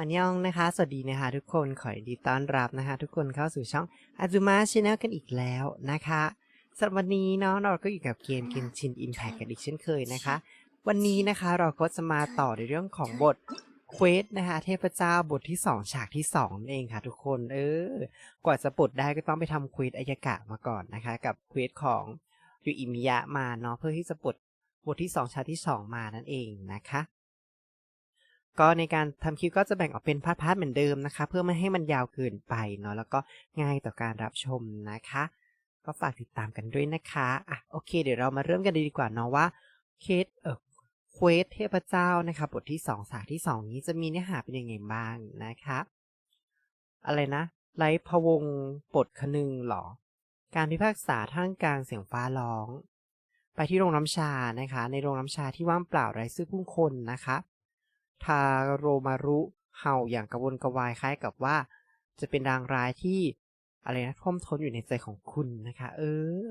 อันยองนะคะ สวัสดีนะคะทุกคน ขอดีต้อนรับนะคะ ทุกคนเข้าสู่ช่องอาจุมาช n แนลกันอีกแล้วนะคะสำหรับวันนี้เนาะเราก็อยู่กับเกม Genshin Impact กันอีกเช่นเคยนะคะ วันนี้นะคะเราก็จะมาต่อในเรื่องของบทเควสนะคะ เทพเจ้าบทที่ 2 ฉากที่2นั่นเองค่ะ ทุกคน เออ กว่าจะปลดได้ก็ต้องไปทำเควสอายากะมาก่อนนะคะ กับเควสของยูอิมิยะมาเนาะเพื่อที่จะปลดบทที่ 2 ฉากที่ 2 มานั่นเองนะคะ ก็ในการทำคลิปก็จะแบ่งออกเป็นพาร์ทๆเหมือนเดิมนะคะ เพื่อไม่ให้มันยาวเกินไปเนาะแล้วก็ง่ายต่อการรับชมนะคะ ก็ฝากติดตามกันด้วยนะคะอะโอเค เดี๋ยวเรามาเริ่มกันเลยดีกว่าเนาะว่าเคสเออเควสเทพเจ้านะคะบทที่สองฉากที่สองนี้จะมีเนื้อหาเป็นยังไงบ้างนะคะอะไรนะไรพวงปลดคนึงหรอ การพิพากษาท่ามกลางเสียงฟ้าร้อง ไปที่โรงน้ำชานะคะ ในโรงน้ำชาที่ว่างเปล่าไร้ซึ่งผู้คนนะคะ ทาโรมารุเห่าอย่างกระวนกระวายคล้ายกับว่า จะเป็นนางร้ายที่อะไรนะท่วมท้นอยู่ในใจของคุณนะคะ เอ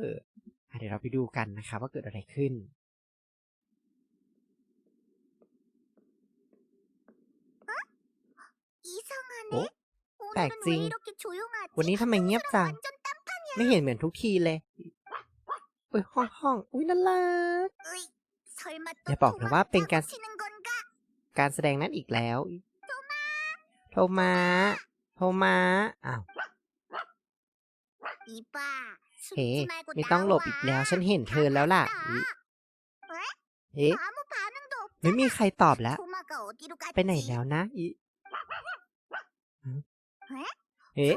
อเดี๋ยวเราไปดูกันนะคะ ว่าเกิดอะไรขึ้นโอ้แปลกจริง วันนี้ทำไมเงียบจัง ไม่เห็นเหมือนทุกทีเลยอุ้ยห้องห้องอุ้ยน่ารักอย่าบอกนะว่าเป็นการ การแสดงนั้นอีกแล้ว โทมาโทมาอ้าวเฮ้ไม่ต้องหลบอีกแล้ว ฉันเห็นเธอแล้วล่ะเฮ้ไม่มีใครตอบแล้ว ไปไหนแล้วนะอีเฮ้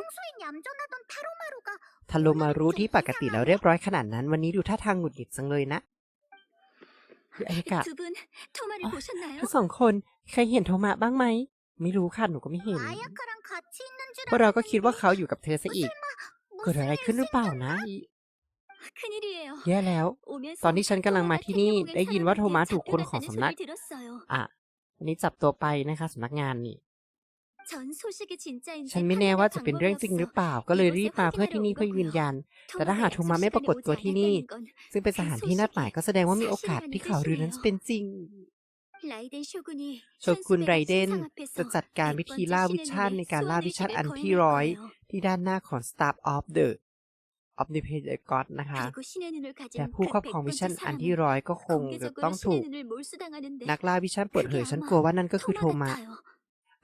ทารุมารู้ที่ปกติแล้วเรียบร้อยขนาดนั้น วันนี้ดูท่าทางหงุดหงิดจังเลยนะไอ้กะทั้งสองคน ใครเห็นโทมะบ้างไหม ไม่รู้ค่ะ หนูก็ไม่เห็น พวกเราก็คิดว่าเขาอยู่กับเธอซะอีก เกิดอะไรขึ้นหรือเปล่านะแย่แล้ว ตอนที่ฉันกำลังมาที่นี่ได้ยินว่าโทมัสถูกคนของสำนัก อะวันนี้จับตัวไปนะคะสำนักงานนี่ ฉันไม่แน่ว่าจะเป็นเรื่องจริงหรือเปล่า ก็เลยรีบมาเพื่อที่นี่เพื่อยืนยัน แต่ถ้าหากโทมัสไม่ปรากฏตัวที่นี่ ซึ่งเป็นสถานที่นัดหมายก็แสดงว่ามีโอกาสที่ข่าวลือนั้นเป็นจริง โชกุนไรเดนจะจัดการวิธีล่าวิชั่นในการล่าวิชั่นอันที่ร้อยที่ด้านหน้าของ Star of the of the p a g e God นะคะแต่ผู้ครอบครองวิชันอันที่ร้อยก็คงจะต้องถูก นักล่าวิชันเปิดเผยฉันกลัวว่านั่นก็คือโทมัส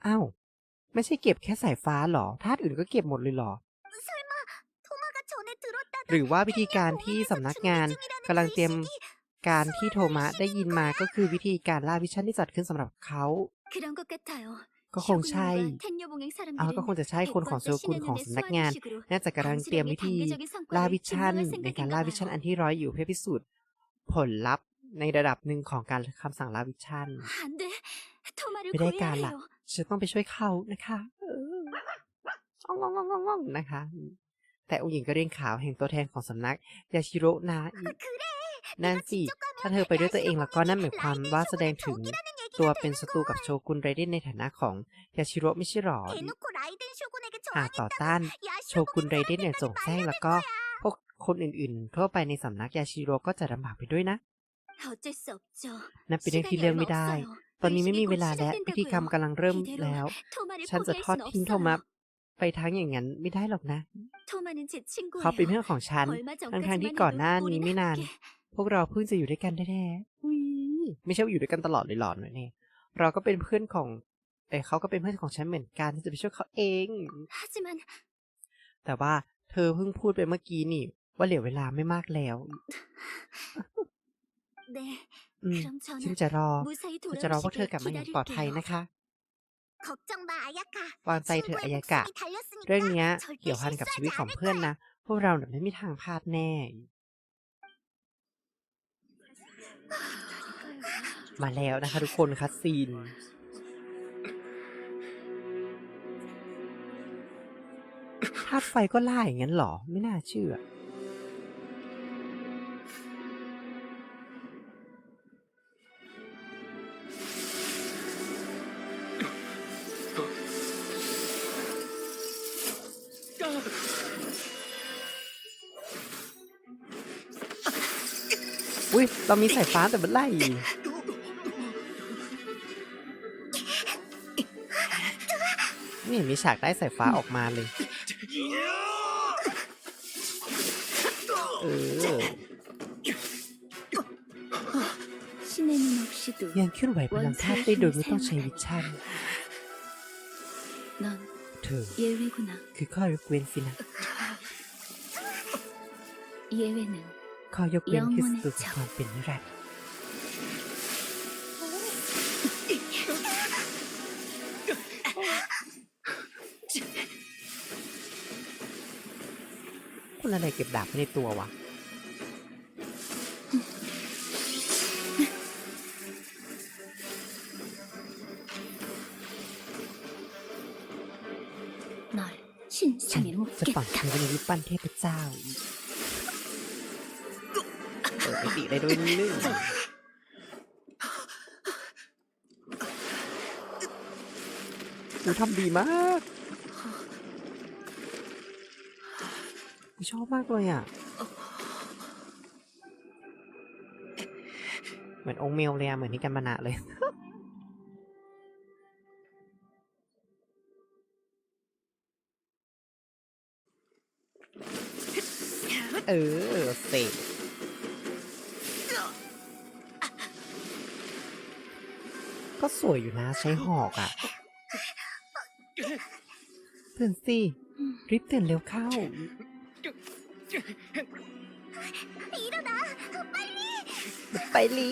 อ้าวไม่ใช่เก็บแค่สายฟ้าหรอธาตุอื่นก็เก็บหมดเลยหรอ หรือว่าวิธีการที่สำนักงานกำลังเตรียม การที่โทมัสได้ยินมาก็คือวิธีการล่าวิชันที่จัดขึ้นสำหรับเขา ก็คงใช่เอาก็คงจะใช่คนของโซกุลของสำนักงาน น่าจะกำลังเตรียมวิธีล่าวิชันในการล่าวิชันอันที่ร้อยอยู่เพื่อพิสูจน์ผลลัพธ์ในระดับหนึ่งของการคำสั่งล่าวิชันไม่ได้การละฉันต้องไปช่วยเขานะคะอ่องงนะคะ แต่องค์หญิงก็เรียงขาวแห่งตัวแทนของสำนักยาชิโรนะ นั่นสิถ้าเธอไปด้วยตัวเองแล้วก็นั่นหมายความว่าแสดงถึงตัวเป็นศัตรูกับโชกุนไรเดนในฐานะของยาชิโร่ไม่ใช่หรออากต่อต้านโชกุนไรเดนเนี่ยจงแจ้งแล้วก็พวกคนอื่นๆทั่วไปในสำนักยาชิโร่ก็จะลำบากไปด้วยนะนั่นเป็นเรื่องที่เลี่ยงไม่ได้ ตอนนี้ไม่มีเวลาแล้วพิธีกรรมกำลังเริ่มแล้ว ฉันจะทอดทิ้งโทมัสไปทางอย่างนั้นไม่ได้หรอกนะ เขาเป็นเพื่อนของฉันทั้งทางที่ก่อนหน้านี้ไม่นาน พวกเราเพิ่งจะอยู่ด้วยกันแน่ๆอุ้ยไม่ใช่ว่าอยู่ด้วยกันตลอดเลยหรอนหน่ยเราก็เป็นเพื่อนของเอ้เขาก็เป็นเพื่อนของฉันเหมือนกันฉันจะไปช่วยเขาเอง แต่ว่าเธอเพิ่งพูดไปเมื่อกี้นี่ ว่าเหลือเวลาไม่มากแล้วฉันจะรอฉันจะรอพวกเธอกลับมาอย่างปลอดภัยนะคะวางใจเธออายากะ เรื่องนี้เกี่ยวพันกับชีวิตของเพื่อนนะ พวกเราไม่มีทางพลาดแน่ มาแล้วนะคะทุกคนคัสซีน ธาตุไฟก็ล่าอย่างนั้นเหรอ ไม่น่าเชื่อ อุ้ยเรามีสายฟ้าแต่มันไล่ไม่เห็มีฉากได้สายฟ้าออกมาเลย เออยังเคลื่อนไหวพลังธาตุได้โดยไม่ต้องใช้วิชาเธอคือข้อยกเว้นสินะ ข้อยกเว้นคือสตุของความเป็นนิรันดร์คุณอะไรเก็บดาบไว้ในตัววะ 널 ฉัน 신상에 จะฝัง 묻겠다. เธอไว้ในรูปปั้นเทพเจ้าอีกเปิด มิติได้ด้วยลื่กูทำดีมากกูชอบมากเลยอะ เหมือนองค์เมลเลยอะเหมือนที่กันมานะเลยเออเสก สวยอยู่นะใช้หอกอะ่ะตื่นสิรีบตื่นเร็วเข้า ไปลีไปลี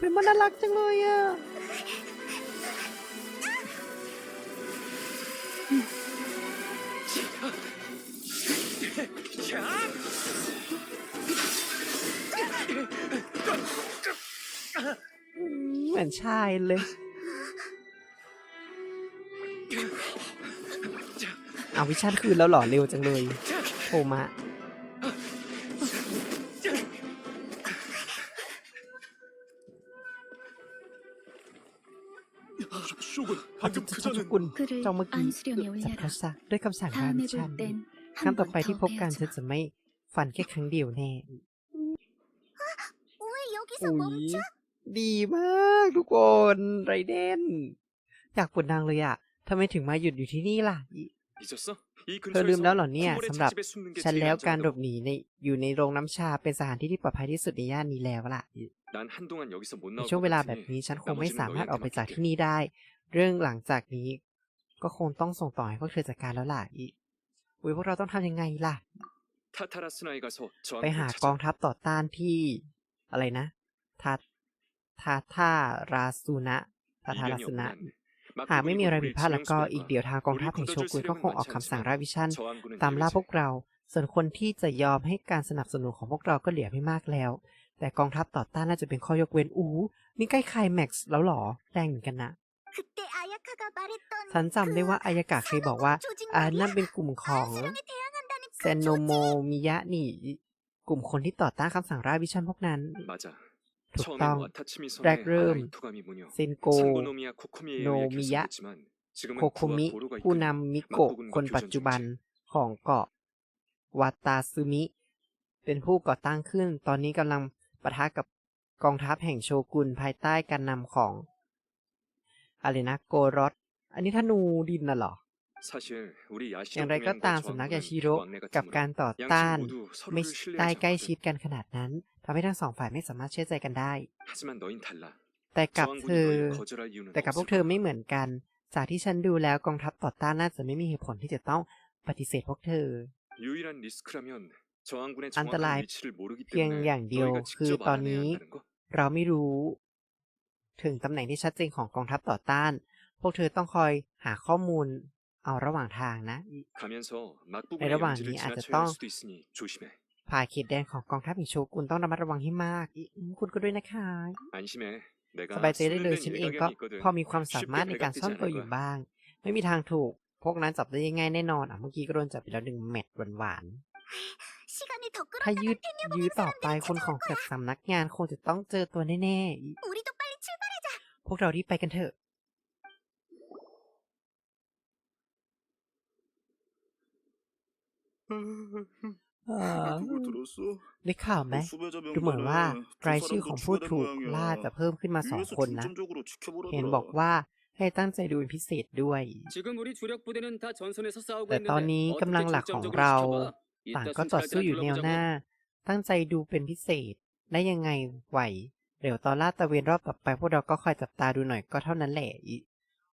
เป็นมันน่ารักจังเลยอะ เหมือนชายเลย เอาวิชาติคืนแล้วหล่อเร็วจังเลยโทมะพระจุกุจุกุลจองเมื่อกี้จับเขาซะด้วยคำสั่งการฉันครั้งต่อไปที่พบกันเธอจะไม่ฝันแค่ครั้งเดียวแน่อุ้ย ดีมากทุกคนไรเดนอยากปวดนางเลยอะทำไมถึงมาหยุดอยู่ที่นี่ล่ะ เธอลืมแล้วหรอเนี่ยสำหรับฉันแล้วการหลบหนีในอยู่ในโรงน้ำชาเป็นสถานที่ที่ปลอดภัยที่สุดในย่านนี้แล้วล่ะในช่วงเวลาแบบนี้ฉันคงไม่สามารถออกไปจากที่นี่ได้ เรื่องหลังจากนี้ ก็คงต้องส่งต่อให้พวกเธอจัดการแล้วล่ะอุ้ยพวกเราต้องทำยังไงล่ะ ไปหากองทัพต่อต้านที่อะไรนะทัา ทาท่าราสุนะทาทาราสุนะหากไม่มีอะไรผิดพลาดแล้วก็อีกเดี๋ยวทางกองทัพแห่งโชกุนก็คงออกคำสั่งราวิชั่นตามล่าพวกเรา ส่วนคนที่จะยอมให้การสนับสนุนของพวกเราก็เหลือไม่มากแล้ว แต่กองทัพต่อต้านน่าจะเป็นข้อยกเว้นอู้นี่ใกล้คลแม็กซ์แล้วหรอแรงเหมือนกันนะฉันจำได้ว่าอายากะเคยบอกว่าอ่านั่นเป็นกลุ่มของเซนโนโมมิยะนี่ กลุ่มคนที่ต่อต้านคำสั่งราวิชั่นพวกนั้น ถูกต้องแรกเริ่มซินโกโนมิยะโคคุมิ ผู้นำมิโกะคนปัจจุบันของเกาะวาตาซึมิ เป็นผู้ก่อตั้งขึ้น ตอนนี้กำลังปะทะกับกองทัพแห่งโชกุนภายใต้การนำของอะไรนะโกรตอันนี้ธนูดินน่ะหรอ อย่างไรก็ตามสำนักยาชิโร่กับการต่อต้าน ไม่ได้ใกล้ชิดกันขนาดนั้น ทำให้ทั้งสองฝ่ายไม่สามารถเชื่อใจกันได้ แต่กับเธอ แต่กับพวกเธอไม่เหมือนกัน จากที่ฉันดูแล้วกองทัพต่อต้านน่าจะไม่มีเหตุผลที่จะต้องปฏิเสธพวกเธอ อันตรายเพียงอย่างเดียวคือตอนนี้เราไม่รู้ ถึงตำแหน่งที่ชัดเจนของกองทัพต่อต้าน พวกเธอต้องคอยหาข้อมูลเอาระหว่างทางนะ ในระหว่างนี้อาจจะต้อง ภายเขตแดนของกองทัพอิชุกคุณต้องระมัดระวังให้มาก คุณก็ด้วยนะคะสบายใจได้เลยฉันเองก็พอมีความสามารถในการซ่อนตัวอยู่บ้าง ไม่มีทางถูก พวกนั้นจับได้ยังไงแน่นอนอะเมื่อกี้ก็โดนจับไปแล้วหนึ่งแมตช์หวานๆถ้ายืดยืดต่อไปคนของเกิดสำนักงานคงจะต้องเจอตัวแน่ๆ พวกเราที่ไปกันเถอะอ ได้ข่าวไหมดูเหมือนว่ารายชื่อของผู้ถูกล่าจะเพิ่มขึ้นมาสองคนนะ เห็นบอกว่าให้ตั้งใจดูเป็นพิเศษด้วย แต่ตอนนี้กำลังหลักของเรา ต่างก็จอดสู้อยู่แนวหน้า ตั้งใจดูเป็นพิเศษ ได้ยังไงไหว เดี๋ยวตอนลาดตะเวนรอบต่อไปพวกเราก็คอยจับตาดูหน่อยก็เท่านั้นแหละ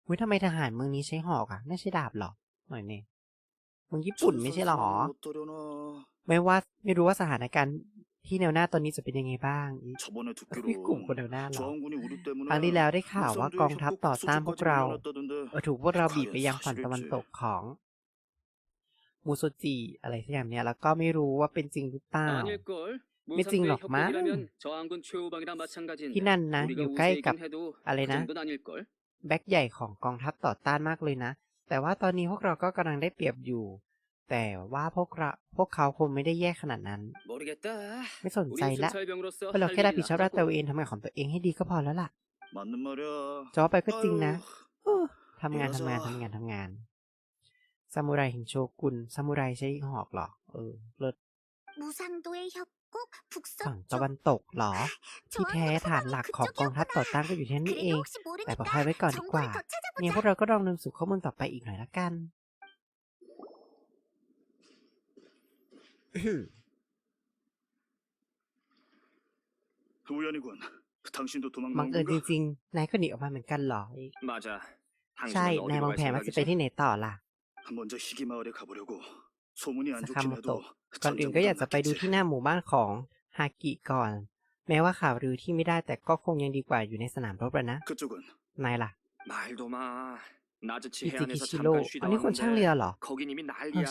อุ้ยทำไมทหารเมืองนี้ใช้หอกอะไม่ใช่ดาบหรอหน่อยเนี่ย มึงญี่ปุ่นไม่ใช่หรอ ไม่ว่าไม่รู้ว่าสถานการณ์ที่แนวหน้าตอนนี้จะเป็นยังไงบ้างพี่กลุ่มคนแนวหน้าหรอครั้งที่แล้วได้ข่าวว่ากองทัพต่อต้านพวกเราถูกพวกเราบีบไปยังฝั่งตะวันตกของมูโซจิอะไรสักอย่างเนี้ยแล้วก็ไม่รู้ว่าเป็นจริงหรือเปล่าไม่จริงหรอกมั้งที่นั่นนะอยู่ใกล้กับอะไรนะ แบ็คใหญ่ของกองทัพต่อต้านมากเลยนะ แต่ว่าตอนนี้พวกเราก็กำลังได้เปรียบอยู่ แต่ว่าพวกเราพวกเขาคงไม่ได้แย่ขนาดนั้น ไม่สนใจละเพราเราแค่รับผิดชอบรับตัวเองทำงานของตัวเองให้ดีก็พอแล้วล่ะจะว่าไปก็จริงนะทำงานทำงานทำงานทำงานซามูไรหิงโชกุนซามูไรใช้หอกหรอเออเลิศบูซังตัวเองชอบ ฝั่งตะวันตกหรอ ที่แท้ฐานหลักของกองทัพต่อต้านก็อยู่ที่นี่เอง แต่ปลอดภัยไว้ก่อนดีกว่า เนี่ยพวกเราก็ลองนำสู่ข้อมูลต่อไปอีกหน่อยละกันบังเอิญจริงๆ นายก็หนีออกมาเหมือนกันเหรอ ใช่ นายมองแผนว่าจะไปที่ไหนต่อล่ะ ซากามโตะก่อนอื่นก็อยากจะไปดูที่หน้าหมู่บ้านของฮากิก่อน แม้ว่าข่าวรือที่ไม่ได้แต่ก็คงยังดีกว่าอยู่ในสนามรบแล้วนะนายล่ะอิจิกิชิโร่อันนี้คนช่างเรือเหรอ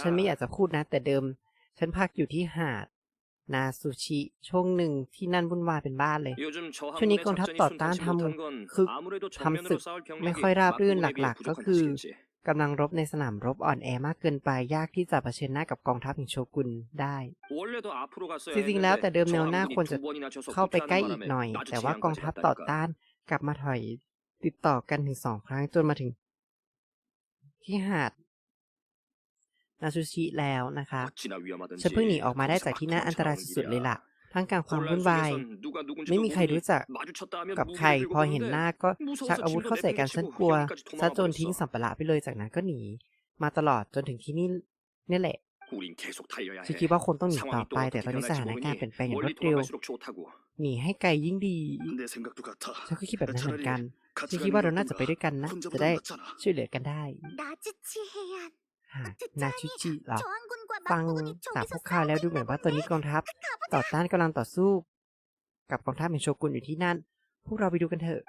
ฉันไม่อยากจะพูดนะ แต่เดิม ฉันพักอยู่ที่หาดนาซูชิช่วงหนึ่งที่นั่นวุ่นวายเป็นบ้านเลย ช่วงนี้กองทัพต่อต้านทำคือทำศึกไม่ค่อยราบรื่นหลักๆ ก็คือ กำลังรบในสนามรบอ่อนแอมากเกินไปยากที่จะเผชิญหน้ากับกองทัพแห่งโชกุนได้ จริงๆแล้วแต่เดิมแนวหน้าควรจะเข้าไปใกล้อีกหน่อย แต่ว่ากองทัพต่อต้านกลับมาถอยติดต่อกันถึงสองครั้งจนมาถึง ที่หาดนาซูชิแล้วนะคะฉันเพิ่งหนีออกมาได้จากที่น่าอันตรายสุดเลยล่ะ ทั้งการความวุ่นวาย ไม่มีใครรู้จักกับใคร พอเห็นหน้าก็ชักอาวุธเข้าใส่กันฉันกลัวซะจนทิ้งสัมปะละไปเลยจากนั้นก็หนี มาตลอดจนถึงที่นี่นี่แหละฉันคิดว่าคนต้องหนีต่อไป แต่ตอนนี้สถานการณ์เปลี่ยนแปลงอย่างรวดเร็วหนีให้ไกลยิ่งดีฉันก็คิดแบบนั้นเหมือนกันฉันคิดว่าเราน่าจะไปด้วยกันนะ จะได้ช่วยเหลือกันได้ นาชิจิเหรอฟังจาพวกข้าแล้วดูเหมือนว่าตอนนี้กองทัพ ต่อต้านกำลังต่อสู้ กับกองทัพแห่งโชกุนอยู่ที่นั่น พวกเราไปดูกันเถอะ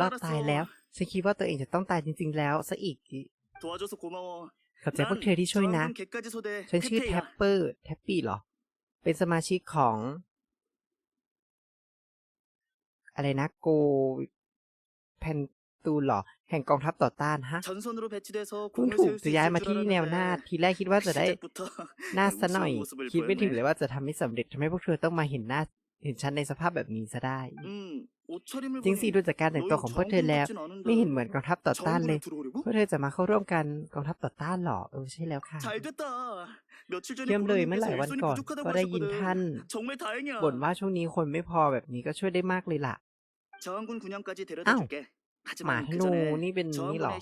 รอดตายแล้วฉันคิดว่าตัวเองจะต้องตายจริง ๆ แล้วซะอีกขอบใจพวกเธอที่ช่วยนะ ฉันชื่อแทปเปอร์แทปปี้เหรอ เป็นสมาชิกของ อะไรนะโกแพน ตูนหรอ แห่งกองทัพต่อต้านฮะเพิ่งถูกจะย้ายมาที่แนวหน้า ทีแรกคิดว่าจะได้หน้าซะหน่อย คิดไม่ถึงเลยว่าจะทำไม่สำเร็จทำให้พวกเธอต้องมาเห็นหน้า เห็นฉันในสภาพแบบนี้ซะได้จริงสิดูจากการแต่งตัวของพวกเธอแล้ว ไม่เห็นเหมือนกองทัพต่อต้านเลยพวกเธอจะมาเข้าร่วมกันกองทัพต่อต้านหรอเออใช่แล้วค่ะเยี่ยมเลยเมื่อหลายวันก่อนก็ได้ยินท่านบ่นว่าช่วงนี้คนไม่พอแบบนี้ก็ช่วยได้มากเลยล่ะอ้าว มาให้โนนี่เป็นนี่หรอ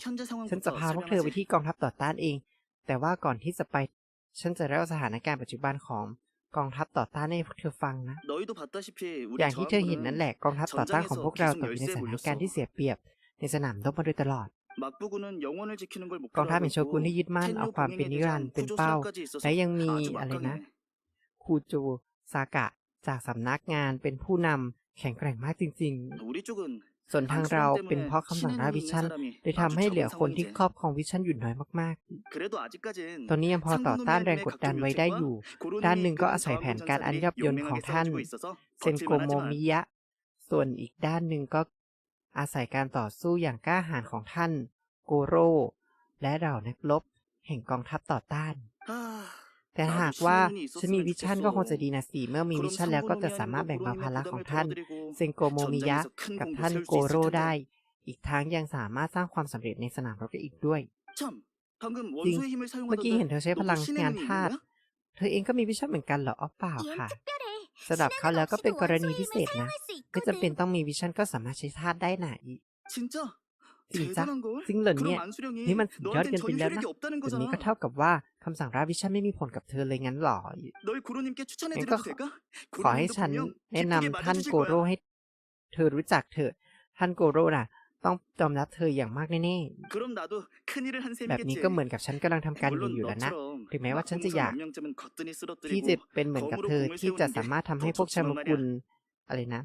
ฉันจะพาพวกเธอไปที่กองทัพต่อต้านเอง แต่ว่าก่อนที่จะไป ฉันจะเล่าสถานการณ์ปัจจุบันของกองทัพต่อต้านให้พวกเธอฟังนะ อย่างที่เธอเห็นนั่นแหละกองทัพต่อต้านของพวกเราตกอยู่ในสถานการณ์ที่เสียเปรียบ ในสนามรบมาโดยตลอดกองทัพเป็นโชกุนที่ยึดมั่นเอาความเป็นนิรันดร์เป็นเป้า และยังมีอะไรนะคูจูซากะ จากสำนักงานเป็นผู้นำแข็งแกร่งมากจริง ๆ ส่วนทางเราเป็นเพราะคำสั่งหน้าวิชันเลยทำให้เหลือคนที่ครอบครองวิชันอยู่น้อยมากๆ ตอนนี้ยังพอต่อต้านแรงกดดันไว้ได้อยู่ ด้านหนึ่งก็อาศัยแผนการอันยับยนของท่านเซนโกโมมิยะ ส่วนอีกด้านหนึ่งก็อาศัยการต่อสู้อย่างกล้าหาญของท่านโกโร่และเหล่านักรบแห่งกองทัพต่อต้าน แต่หากว่าฉันมีวิชั่นก็คงจะดีนะสิเมื่อมีวิชั่นแล้วก็จะสามารถแบ่งเบาภาระของท่านเซงโกโมมิยะกับท่านโกโรได้ อีกทั้งยังสามารถสร้างความสำเร็จในสนามรบได้อีกด้วยจริงเมื่อกี้เห็นเธอใช้พลังงานธาตุเธอเองก็มีวิชั่นเหมือนกันเหรออ๋อเปล่าค่ะสำหรับเขาแล้วก็เป็นกรณีพิเศษนะไม่จำเป็นต้องมีวิชั่นก็สามารถใช้ธาตุได้นะ จริงจ้ะซึ่งเหล่านี้นี่มันสุดยอดเกินไปแล้วนะแบบนี้ก็เท่ากับว่าคำสั่งราวิชั่นไม่มีผลกับเธอเลยงั้นหรอแองก็ขอให้ฉันแนะนำท่านโกโร่ให้ เธอรู้จักเถอะท่านโกโร่น่ะ ต้องยอมรับเธออย่างมากแน่ๆแบบนี้ก็เหมือนกับฉันกำลังทำการดีอยู่แล้วนะถึงแม้ว่าฉันจะอยาก ที่จะเป็นเหมือนกับเธอที่จะสามารถทำให้พวกชาวมกุลอะไรนะ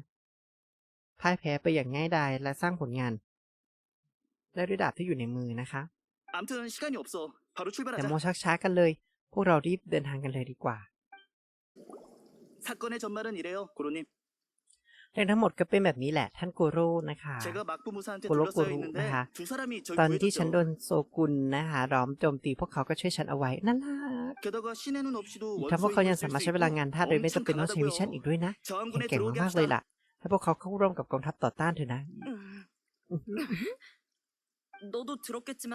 พ่ายแพ้ไปอย่างง่ายดายและสร้างผลงาน และด้วยดาบที่อยู่ในมือนะคะ แต่โมชักช้ากันเลย พวกเรารีบเดินทางกันเลยดีกว่าเรื่องทั้งหมดก็เป็นแบบนี้แหละท่านโกโร่นะคะโกโร่โกรุนะคะ ตอนที่ฉันโดนโซกุนนะคะร้อมโจมตีพวกเขาก็ช่วยฉันเอาไว้นั่นล่ะทำพวกเขายังสามารถใช้เวลางานท่าโดยไม่จำเป็นต้องใช้วิชั่นอีกด้วยนะเก่งมากเลยล่ะ ให้พวกเขาเข้าร่วมกับกองทัพต่อต้านเถอะนะ 너도 들었겠지만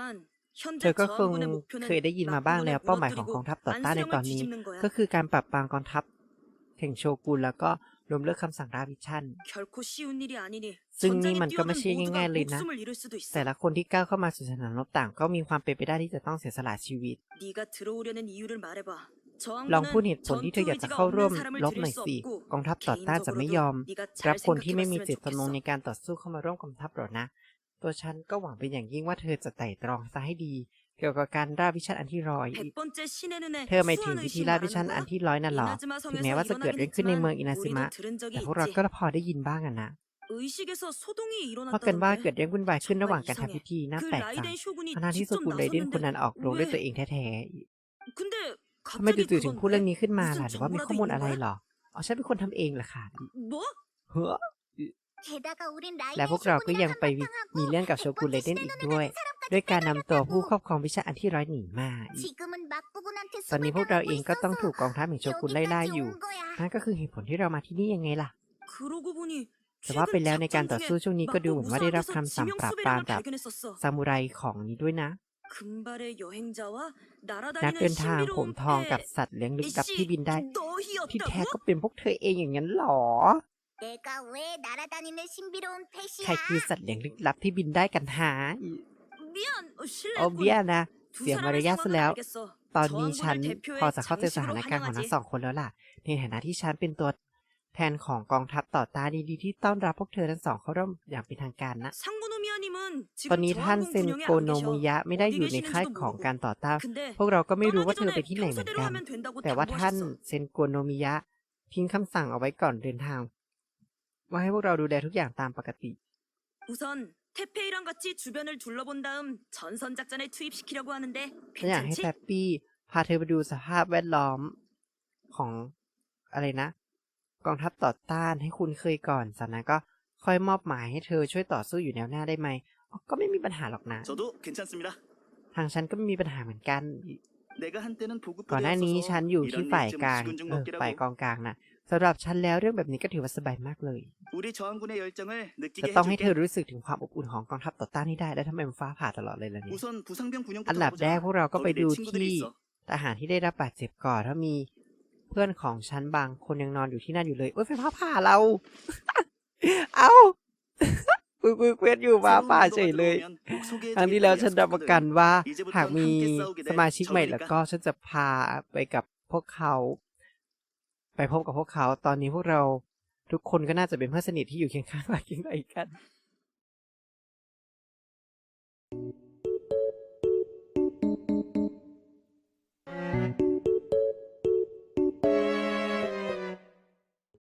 เธ 현재 อก็คง 저항군의 목표는 เคยได้ยินมาบ้างแล้ว เป้าหมายของกองทัพต่อต้านในตอน 안수령을 นี้ 뒤집는 거야. ก็คือการปรับปรามกองทัพแห่งโชกุนแล้วก็ล้มเลิกคำสั่งราวิชั่น 결코 쉬운 일이 아니니 ซึ่ง 전장에 นี่มันก็ 뛰어든 ไม่ใช่ 모두가 ง่ายๆเลยนะ 목숨을 잃을 수도 있어. แต่ละคนที่ก้าวเข้ามาสู่สนามรบต่างก็มีความเป็นไปได้ที่จะต้องเสียสละชีวิต 네가 들어오려는 이유를 말해봐. ลองพูด 저항군은 เหตุผลที่เธออยากจะ 전투 เข้า 의지가 ร่วม 없는 사람을 รบ 들일 หน่อย 수 สิ 없고 กองทัพต่อต้านจะไม่ยอม 개인적으로도 네가 잘 รับคนที่ไม่มี 생각해봤으면 เจตจำนง 좋겠어. ในการต่อสู้เข้ามาร่วมกองทัพหรอกนะ ตัวฉันก็หวังเป็นอย่างยิ่งว่าเธอจะไต่ตรองซะให้ดี เกี่ยวกับการราบวิชันอันที่ร้อยเธอไม่ถึงวิธีราบวิชันอันที่ร้อยนั่นหรอถึงแม้ว่าจะเกิดเรื่องขึ้นในเมืองอินาซิมะแต่พวกเราก็พอได้ยินบ้างอะนะเพราะกันว่าเกิดเรื่องวุ่นวายขึ้นระหว่างการทำพิธีน่าแปลกจังอาณาที่สกุลไดเดนคนนั้นออกโรงด้วยตัวเองแท้ๆเขาไม่จู่ๆถึงพูดเรื่องนี้ขึ้นมาหรือว่ามีข้อมูลอะไรหรออ๋อฉันเป็นคนทำเองแหละค่ะเฮ้อ และพวกเราก็ยังไปมีเรื่องกับโชกุนเลเดนอีกด้วย ด้วยการนำตัวผู้ครอบครองวิชาอันที่ร้อยหนีมา ตอนนี้พวกเราเองก็ต้องถูกกองทัพแห่งโชกุนไล่ล่าอยู่ นั่นก็คือเหตุผลที่เรามาที่นี่ยังไงล่ะแต่ว่าไปแล้วในการต่อสู้ช่วงนี้ก็ดูเหมือนว่าได้รับคำสั่งปราบปรามจากซามูไรของนี้ด้วยนะ นักเดินทางผมทองกับสัตว์เลี้ยงลึกลับที่บินได้ ที่แท้ก็เป็นพวกเธอเองอย่างนั้นหรอ ใครคือสัตว์เลี้ยงลึกลับที่บินได้กันหา โอเบียนะ เสียงมารยาซะแล้ว ตอนนี้ฉันพอจะเข้าใจสถานการณ์ของทั้งสองคนแล้วล่ะ ในฐานะที่ฉันเป็นตัวแทนของกองทัพต่อต้านดีๆที่ต้อนรับพวกเธอทั้งสองเข้าร่วมอย่างเป็นทางการนะ ตอนนี้ท่านเซนโกโนมิยะไม่ได้อยู่ในค่ายของการต่อต้าน พวกเราก็ไม่รู้ว่าเธอไปที่ไหนเหมือนกัน แต่ว่าท่านเซนโกโนมิยะทิ้งคำสั่งเอาไว้ก่อนเดินทาง ว่าให้พวกเราดูแลทุกอย่างตามปกติ 우선 테페이랑 같이 주변을 둘러본 다음 전선 작전에 투입시키려고 하는데 ฉันอยากให้ 괜찮지? แทปปี้พาเธอไปดูสภาพแวดล้อมของอะไรนะ กองทัพต่อต้านให้คุณเคยก่อนจากนั้นก็ค่อยมอบหมายให้เธอช่วยต่อสู้อยู่แนวหน้าได้ไหมอ๋อก็ไม่มีปัญหาหรอกนะ 저도 괜찮습니다. ทางฉันก็ไม่มีปัญหาเหมือนกัน 내가 한때는 ก่อนหน้านี้ 보급부대였어서 ฉันอยู่ที่ 이런 ฝ่าย 일 กลาง 좀 เออ 시큰둥 ฝ่ายก 먹기라고 องกลางนะ สำหรับฉันแล้วเรื่องแบบนี้ก็ถือว่าสบายมากเลย 우리 저항군의 열정을 จะ 느끼게 ต้องให้เธอ 해줄게. รู้สึกถึงความอบอุ่นของกองทัพต่อต้านให้ได้ แล้วทำไมมันฟ้าผ่าตลอดเลยล่ะเนี่ย 우선 부상병 อัน 군용부터 ดับแรก 가보자. พวกเราก็ไป 거기 내 ดู 친구들이 ที่ 있어. ทหารที่ได้รับบาดเจ็บก่อนถ้ามีเพื่อนของฉันบางคนยังนอนอยู่ที่นั่นอยู่เลยโอ้ยไฟฟ้าผ่าเรา เอา คุยคุยเควสอยู่ฟ้า 새로운 ผ่า 멤버가 เฉยเลย 들어오면 꼭 소개해주길 ครั้งที่แล้วฉันรับประกันว่า 이제부턴 หากมี 함께 싸우게 돼. สมาชิกใหม่แล้ว 적으니까. ก็ฉันจะพาไปกับพวกเขา ไป พบกับพวกเขา ตอนนี้พวกเราทุกคนก็น่าจะเป็นเพื่อนสนิทที่อยู่เคียงข้างกันอีกกัน